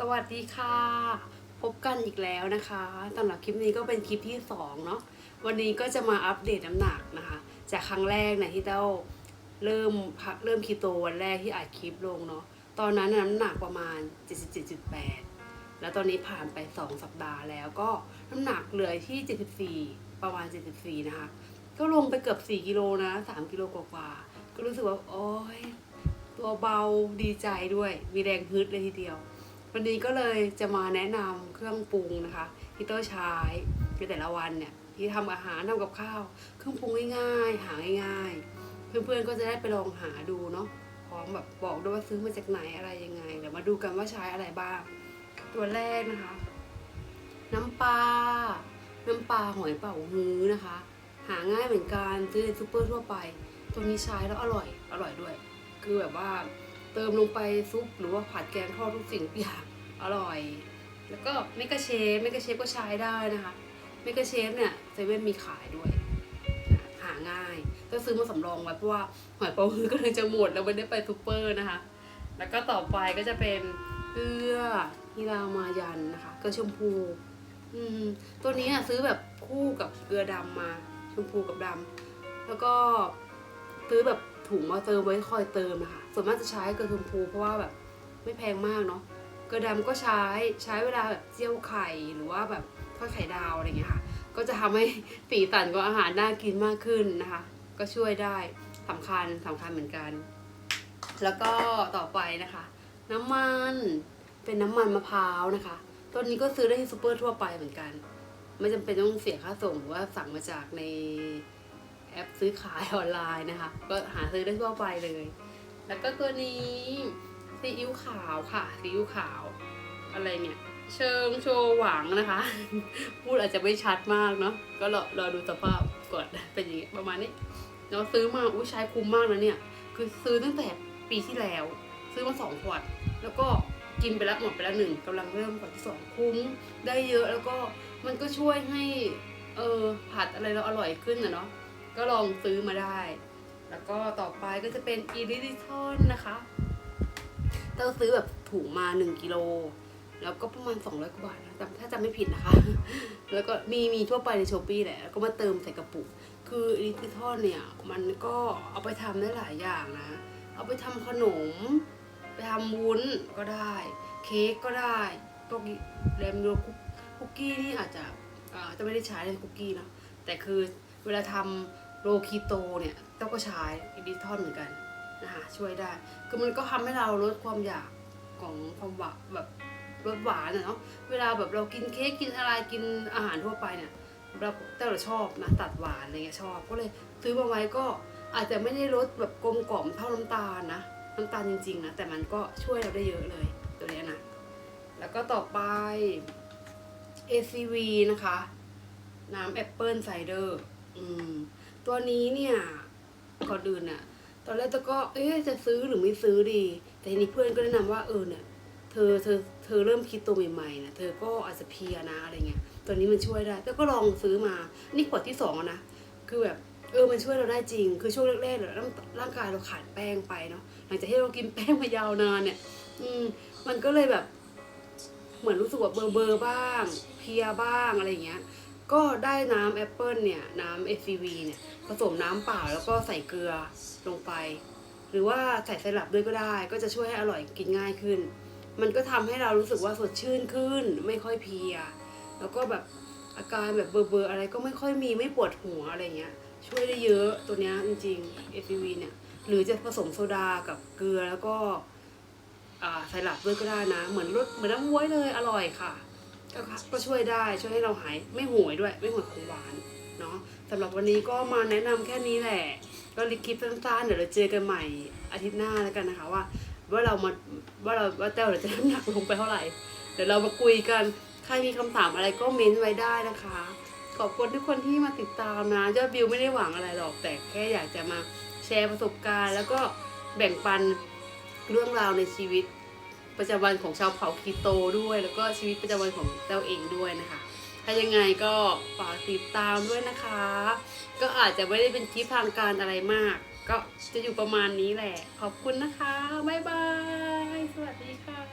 สวัสดีค่ะ พบกันอีกแล้วนะคะสำหรับคลิปนี้ก็เป็นคลิปที่สองเนาะวันนี้ก็จะมาอัปเดตน้ำหนักนะคะ จากครั้งแรกนะที่เต้าเริ่มพักเริ่มคีโตวันแรกที่อัดคลิปลงเนาะตอนนั้นน้ำหนักประมาณ 77.8 แล้วตอนนี้ผ่านไป 2 สัปดาห์แล้วก็น้ำหนักเหลือที่ 74 ประมาณ 74 นะคะ ก็ลงไปเกือบ 4 กิโลนะ 3 กิโลกว่าๆก็รู้สึกว่าโอ๊ยตัวเบาดีใจด้วย มีแรงฮึดเลยทีเดียว วันนี้ก็เลยจะมาแนะนำเครื่องปรุงนะคะที่ต้าใช้ในแต่ละวันเนี่ยที่ทำอาหารทำกับข้าว เครื่องปรุงง่ายๆ หาง่ายๆ เพื่อนๆก็จะได้ไปลองหาดูเนาะพร้อมแบบบอกด้วยว่าซื้อมาจากไหนอะไรยังไงเดี๋ยวมาดูกันว่าใช้อะไรบ้าง ตัวแรกนะคะ น้ำปลาน้ำปลาหอยเป่าฮื้อนะคะ หาง่ายเหมือนกันซื้อในซูเปอร์ทั่วไป ตัวนี้ใช้แล้วอร่อยอร่อยด้วย คือแบบว่า เติมลงไปซุปหรือว่าผัดแกงทอดทุกสิ่งอย่างอร่อย แล้วก็เมกะเชฟเมกะเชฟก็ใช้ได้นะคะเมกะเชฟเนี่ยเซเว่นมีขายด้วยหาง่าย ก็ซื้อมาสำรองไว้เพราะว่าหอยเป๋าฮือก็เลยจะหมดแล้วไม่ได้ไปซูเปอร์นะคะ แล้วก็ต่อไปก็จะเป็นเกลือฮิรามายันนะคะเกลือชมพู อืมตัวนี้อะซื้อแบบคู่กับเกลือดำมา ชมพูกับดำแล้วก็ซื้อแบบ ถุงมาเติมไว้คอยเติมนะคะส่วนมากจะใช้เกลือชมพูเพราะว่าแบบไม่แพงมากเนาะเกลือดำก็ใช้ใช้เวลาแบบเจียวไข่หรือว่าแบบทอดไข่ดาวอะไรเงี้ยค่ะ ก็จะทำให้สีสันของอาหารน่ากินมากขึ้นนะคะ ก็ช่วยได้สำคัญสำคัญเหมือนกัน แล้วก็ต่อไปนะคะ น้ำมันเป็นน้ำมันมะพร้าวนะคะตัวนี้ก็ซื้อได้ที่ซูเปอร์ทั่วไปเหมือนกัน ไม่จำเป็นต้องเสียค่าส่งหรือว่าสั่งมาจากใน แอปซื้อขายออนไลน์นะคะ ก็หาซื้อได้ทั่วไปเลย แล้วก็ตัวนี้ซีอิ๊วขาวค่ะซีอิ๊วขาว อะไรเนี่ยเชิงโชว์หวังนะคะ พูดอาจจะไม่ชัดมากเนาะก็รอรอดูสภาพก่อนเป็นอย่างงี้ประมาณนี้เราซื้อมาอุ้ยใช้คุ้มมากนะเนี่ย คือซื้อตั้งแต่ปีที่แล้ว ซื้อมาสองขวด แล้วก็กินไปแล้วหมดไปแล้วหนึ่งกำลังเริ่มขวดที่สองคุ้มได้เยอะแล้วก็มันก็ช่วยให้เออผัดอะไรเราอร่อยขึ้นนะเนาะ ก็ลองซื้อมาได้ แล้วก็ต่อไปก็จะเป็นอีลิลิทอนนะคะเราซื้อแบบถุงมาหนึ่งกิโลแล้วก็ประมาณ 200กว่าบาทนะจำถ้าจำไม่ผิดนะคะ แล้วก็มีมีทั่วไปในช้อปปี้แหละ แล้วก็มาเติมใส่กระปุก คืออีลิทอนเนี่ย มันก็เอาไปทำได้หลายอย่างนะ เอาไปทำขนม ไปทำวุ้นก็ได้ เค้กก็ได้พวกแรมโยคุกกี้นี่อาจจะอาจะไม่ได้ใช้ในคุกกี้เนะแต่คือเวลาทำ โรคีโตเนี่ยต้องก็ใช้อีลิทอนเหมือนกันนะคะช่วยได้ คือมันก็ทำให้เราลดความอยากของความหวานแบบรสหวานเนาะเวลาแบบเรากินเค้กกินอะไรกินอาหารทั่วไปเนี่ยเราแต่เราชอบนะตัดหวานอะไรเงี้ยชอบ ก็เลยซื้อมาไว้ก็อาจจะไม่ได้รสแบบกลมกล่อมเท่าน้ำตาลนะน้ำตาลจริงๆนะแต่มันก็ช่วยเราได้เยอะเลยตัวนี้นะแล้วก็ต่อไป ACV นะคะ น้ำแอปเปิลไซเดอร์อืม ตัวนี้เนี่ยก่อนอื่นน่ะตอนแรกตะก็เอ๊ะจะซื้อหรือไม่ซื้อดี แต่ทีนี้เพื่อนก็แนะนำว่าเออเนี่ยเธอเธอเธอเริ่มคิดตัวใหม่ๆนะเธอก็อาจจะเพียนะอะไรเงี้ยตัวนี้มันช่วยได้แล้วก็ลองซื้อมานี่ขวดที่สองนะคือแบบเออมันช่วยเราได้จริง คือช่วงแรกๆเนี่ยร่างร่างกายเราขาดแป้งไปเนาะหลังจากที่เรากินแป้งมายาวนานเนี่ย อืมมันก็เลยแบบ เหมือนรู้สึกว่าเบอร์เบอร์บ้าง เพียบ้างอะไรเงี้ย ก็ได้น้ำแอปเปิลเนี่ย น้ำ ACV เนี่ย ผสมน้ำเปล่าแล้วก็ใส่เกลือลงไป หรือว่าใส่ไซรัปด้วยก็ได้ ก็จะช่วยให้อร่อยกินง่ายขึ้น มันก็ทำให้เรารู้สึกว่าสดชื่นขึ้น ไม่ค่อยเพลีย แล้วก็แบบอาการแบบเบลอๆอะไรก็ไม่ค่อยมีไม่ปวดหัวอะไรเงี้ย ช่วยได้เยอะตัวเนี้ยจริงๆ ACV เนี่ย หรือจะผสมโซดากับเกลือแล้วก็อ่าไซรัปด้วยก็ได้นะ เหมือนรสเหมือนน้ำม้ยเลยอร่อยค่ะ ก็ก็ช่วยได้ช่วยให้เราหายไม่ห่วยด้วยไม่ห่วยของหวานเนาะสำหรับวันนี้ก็มาแนะนำแค่นี้แหละก็รีคลิปสั้นๆเดี๋ยวเราเจอกันใหม่อาทิตย์หน้าแล้วกันนะคะว่าว่าเรามาว่าเราว่าแต้วเราจะน้ำหนักลงไปเท่าไหร่ เดี๋ยวเรามาคุยกันใครมีคำถามอะไรก็เม้นไว้ได้นะคะ ขอบคุณทุกคนที่มาติดตามนะยอดวิวไม่ได้หวังอะไรหรอกแต่แค่อยากจะมาแชร์ประสบการณ์ แล้วก็แบ่งปันเรื่องราวในชีวิต ประจำวันของชาวเผ่าคีโตด้วย แล้วก็ชีวิตประจำวันของเต้าเองด้วยนะคะ ถ้ายังไงก็ฝากติดตามด้วยนะคะ ก็อาจจะไม่ได้เป็นคลิปทางการอะไรมาก ก็จะอยู่ประมาณนี้แหละ ขอบคุณนะคะ บ๊ายบาย สวัสดีค่ะ